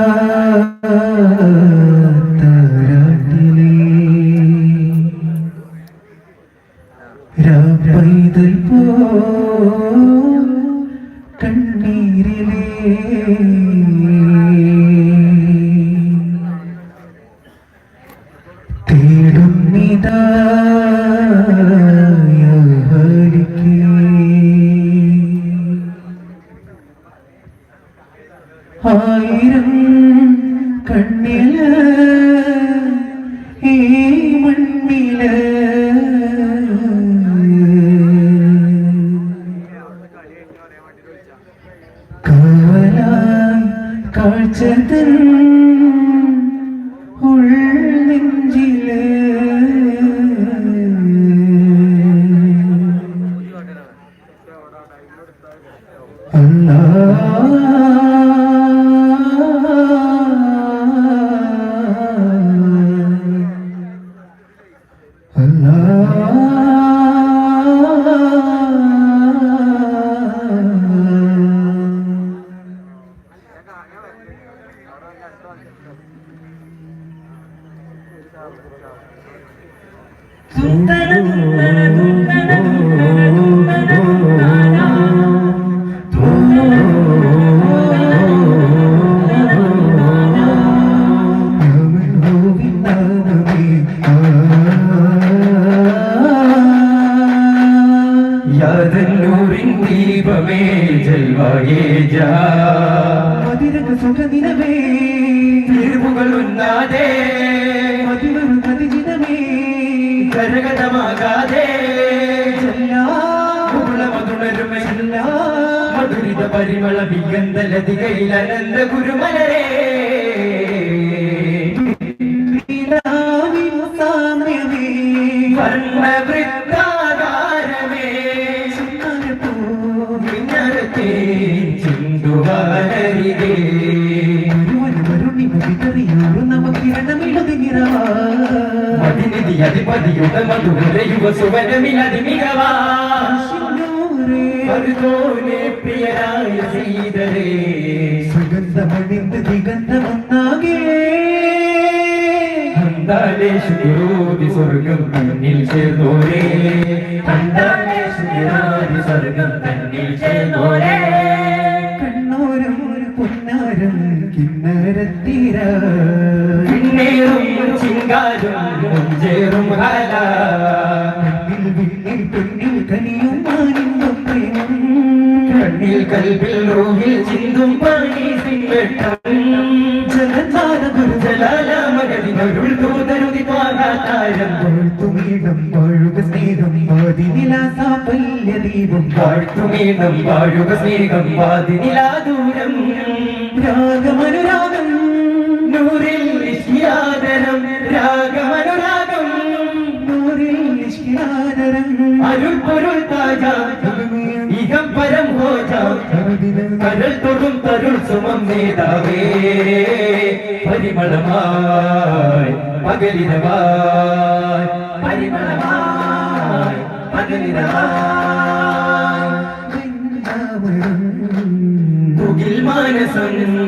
ah. യാതന്നൂരിൻ ദീപമേ ജൽവായേ ജാ. മതിരക സുഖദിനമേ പരിമള വിഗന്ധലതികയിൽ അനന്ത ഗുരുമലരേ. അധിപതിയുടെ മധുര യുവ സുവനമിലതി മികവാ പ്രിയരായ സീതരേ സുഗന്ധമണിന്ത് ദിഗന്ധമൊന്നാകേ. കണ്ടാലേശു ഗുരുതി സ്വർഗം തന്നിൽ ചേർന്നോരേ. കണ്ടാലേശു ഗുരുതി സ്വർഗം തന്നിൽ ചേർന്നോരേ. കണ്ണോരം പൊന്നാരം കിന്നരത്തീര. ചിങ്കാരും ചേറും താരം തുമീടം വാഴുക സ്നേഹം ആദിനിലാസ പല്യദീപം വാഴ്ത്തുമീണം വാഴുക സ്നേഹം വാതിനിലാദൂരം രാഗമനുരാഗം നൂറിൽ നിഷ്യാദരം രാഗമനുരാഗം നൂറിൽ നിഷ്കിരാദരം അരുൾ പൊരുൾ താജാ കരൾ തൊടും തരുൾ സുമം നേതാവേ. പരിമളമായി പകലിനവായി. പരിമളമായി പകലിനവായി. മാനസം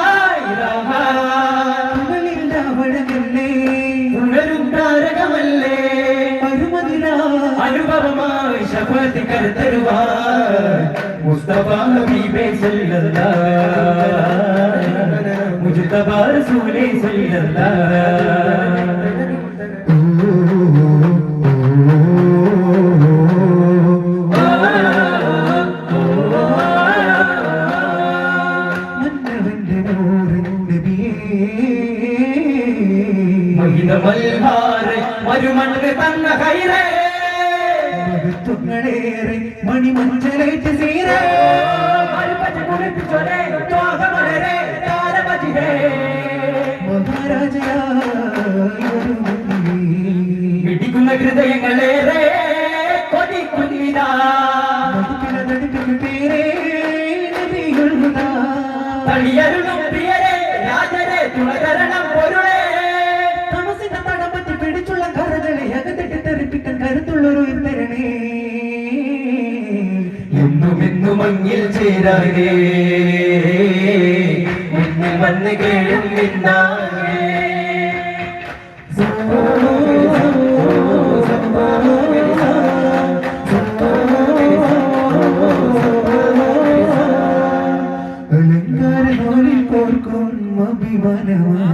അനുഭവമായി ശപഥി കരുത്തരുവാൻ മുസ്തഫ ഹബീബെ സല്ലല്ലാഹ് മുജ്തബ റസൂലേ സല്ലല്ലാഹ് മരുമണ്ണ് തന്ന കൈരേ മഹത്വം ഞങ്ങളേറെ മണിമഞ്ചലേറ്റ് സീരേ മഹാരാജയായൊരു മിടിക്കുന്ന ഹൃദയങ്ങളേറെ കൊതിക്കുന്നിതാ തളിയരുളും പ്രിയരെ രാജരെ തുണകരണം കരുത്തുള്ളൊരു തരണേ. എന്നും എന്നും മങ്ങിൽ ചേരാനേ മുന്നിൽ വന്ന് കേഴും അഭിമാനമാ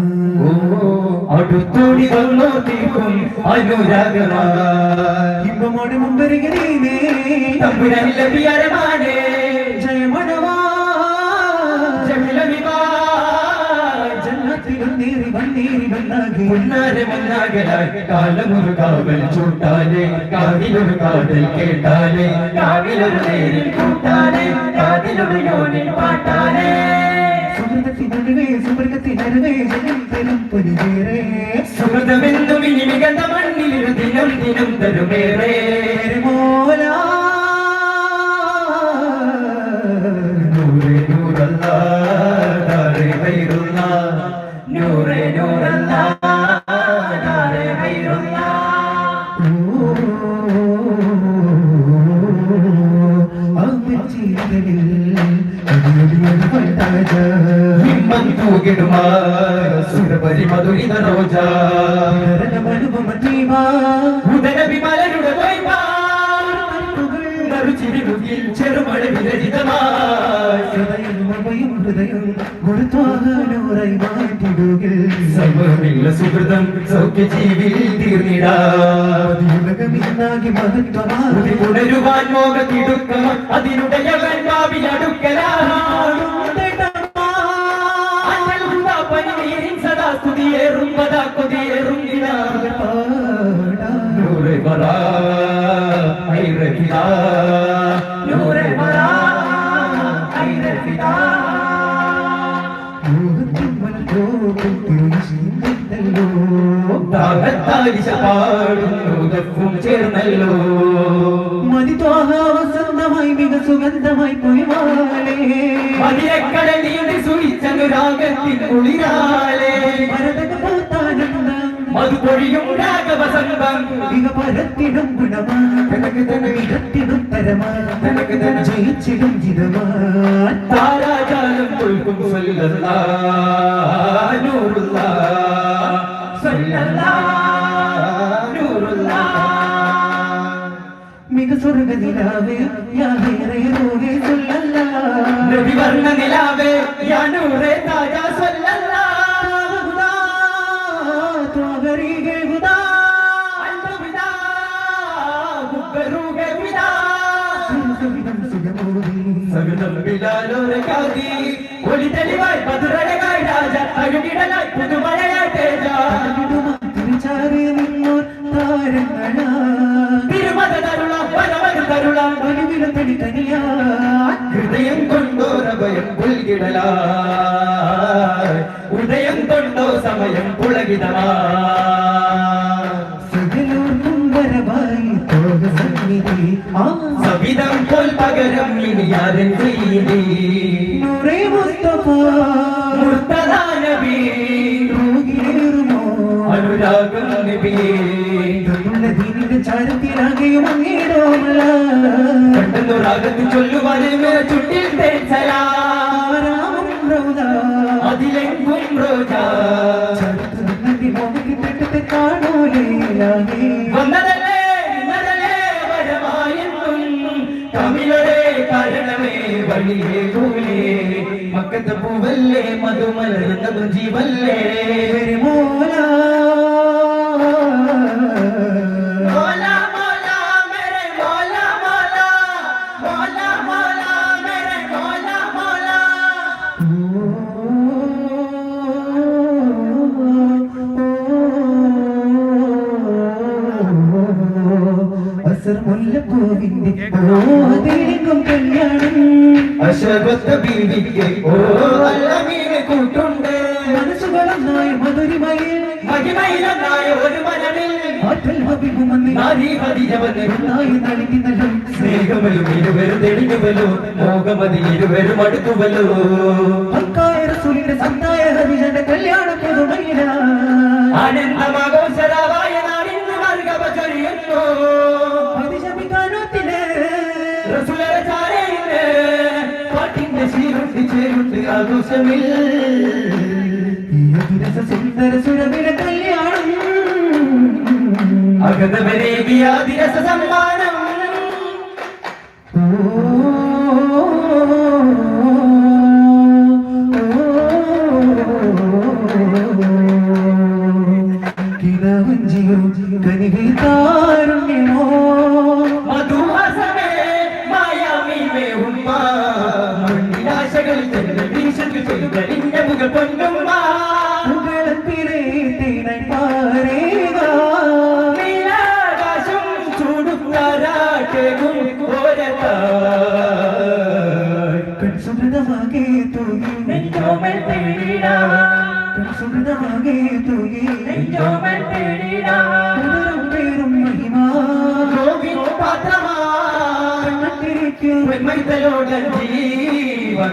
അടുത്തോടി വന്നോ തീർക്കും അനുരാഗമായി ഇമ്പമോടെ മുമ്പരികനേ ജയമണവാ. കാലമൊരു കാവൽ ചൂട്ടാലേ കാവിലൊരു കാതൽ കേട്ടാലേ കാവിലൊരു നേരിൽ കൂട്ടാലേ കാതിലൊരു യോനിൽ പാട്ടാലേ സുഹൃതത്തിനരുവേ സുമൃഗത്തിനരുവേ ജനത്തിലും പുലിവേറേ. സുഹൃതമെന്നും ഇനി മികന്ന മണ്ണിലിരു ദിനം ദിനം തരുമേറെ. മോല തൂകിടുമാ സുരപരി മധുരിത റോജാ ഉദര വിമലരുടെ വൈമാ നറുചിരിമുകിൽ ചെറുമഴ വിരചിതമായി സർവമില്ല സുഹൃതം സൗഖ്യ ജീവിൽ തീർന്നിടാ പുനരുവാൻ മോഹത്തിടുക്കം അതിനുടയവൻ ഭാവിയടുക്കലാ അന്നൽ സ്തുതിയേറും പദാ കൊതിയേറും ഇടാ നൂറെ വരാ ഐറെ ഫിദാ നൂറെ വരാ ഐറെ ഫിദാ ദാഹത്താലിശ പാടുന്നു ദഫും ചേർന്നല്ലോ. വസന്തമായി മിക സുഗന്ധമായി പൊയ്വാളേ മതിരക്കടലിയുടെ സുയിച്ചനുരാഗത്തിൻ കുളിരാളേ. ഭരതക മധുപൊഴിയും രാഗവസന്തം. മിക പരത്തിടും ഗുണമാ മികത്തിടും തരമാ ജയിച്ചിടും ജിതമാൻ താരാജാലം കൊൽക്കും സല്ലല്ലാ നൂറുല്ലാ സല്ലല്ലാ നൂറുല്ലാ. മിക സ്വർഗ നിലാവേ യാതേറെ കാതി രാജ ഹൃദയം കൊണ്ടോരഭയം പുൽകിടല ഉദയം കൊണ്ടോ സമയം പുളകിതമാ ആരും ചെയ്തി നൂറേ മുസ്തഫ. മുർത്തദാ നബി രോഗിയേറുമോ? അനുരാഗം നബിയേ തന്നുള്ള ദീനിന്റെ ചാരത്തിലാകെയും അങ്ങേരോമല കണ്ടെന്നു രാഗത്തിൽ ചൊല്ലുവാനേ മേര ചുട്ടിൽ തേച്ചലാ അതിലെങ്കും റോജാ ചരിത്രത്തിന്റെ മോഹത്തിപ്പെട്ടത്തെ കാണൂലേലാകെ വന്നതല്ലേ മയിലിലെ പോലെ മക്കത്തെ പൂവല്ലേ മധുമലർന്ന ജീവല്ലേ. മോല. മുല്ലപ്പൂവിന്റെ ഓതിരിക്കും കല്യാണം അശകത്ത ബീവിക്ക് ഓ നല്ല മീന് കൂട്ടുണ്ട്. മനസ്സുകളായി മധുരിമയിൽ. മഹിമയിലൊന്നായ ഒരു മരണിൽ ആറ്റൽ ഹബിബുമന്നി നാരീ ഹരിജവന്. ഒന്നായി നളിനി നല്ലം സ്നേഹമലും ഇരുവരും തെളിഞ്ഞുവല്ലോ മോഹമതി ഇരുവരും അടുത്തുവല്ലോ ഹക്കായ റസൂലിന്റെ സന്തായ ഹരിജന്റെ ആനന്ദമാഘോഷരാവായ ആഘോഷമിൽ സുന്ദര സുരവില കല്യാണം അകതവരെ വിയാതിരസ സമ്മാനം കനിവിതാരുണ്യമോ തൂകി ഉദരം പേരും മഹിമ. പാത്രമാ ജീവൻ.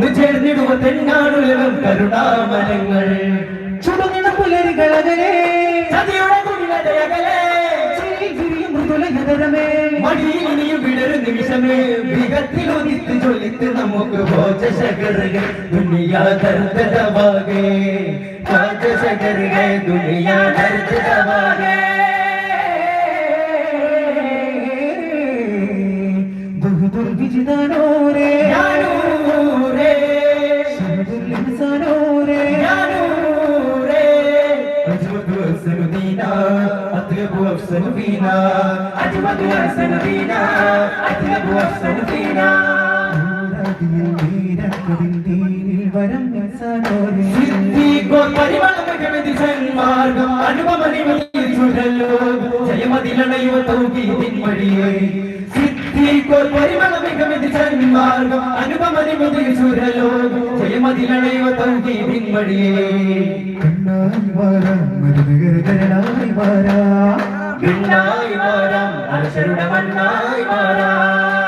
വന്നു ചേർന്നിടുവ തെന്നാടുലകം കരുണാമരങ്ങൾ ചുടുനിണ പുലരികളകലേ സതിയുടെ കുടിലതയകലേ ചിരിയും മൃദുലഹരമേ മടിയിൽ ഇനിയും വിടരും നിമിഷമേ വികത്തിലൊതിത്ത് ചൊല്ലിത്ത് നമുക്ക് ഭോജശകറുകൾ ദുനിയാ ദർദവാകെ ഭോജശകറുകൾ ദുനിയാ ദർദവാകെ ബഹുദുർ നൂറാദിയിൽ നീരക്കതിൽ ദീനിൽ വരം ഇൻസാനോരേ സിദ്ദീഖോ പരിമളമികമെതി സന്മാർഗം അനുപമനിമയിൽ ചുഴലോ ജയമതിലണയുവ തൗഹീദിൻ വഴിയേ സിദ്ദീഖോ പരിമളമികമെതി സന്മാർഗം അനുപമനിമയിൽ ചുഴലോ ജയമതിലണയുവ തൗഹീദിൻ വഴിയേ കണ്ണായി വാരാം മരുതകരകരണായി വാരാം വിണ്ണായി മാറാം. അരശരുടെ മണ്ണായി മാറാം.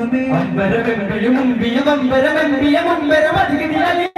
അമ്പരമെമ്പിയും മുമ്പിയ വമ്പരമെമ്പിയ മുമ്പരം അധികതിലലിയ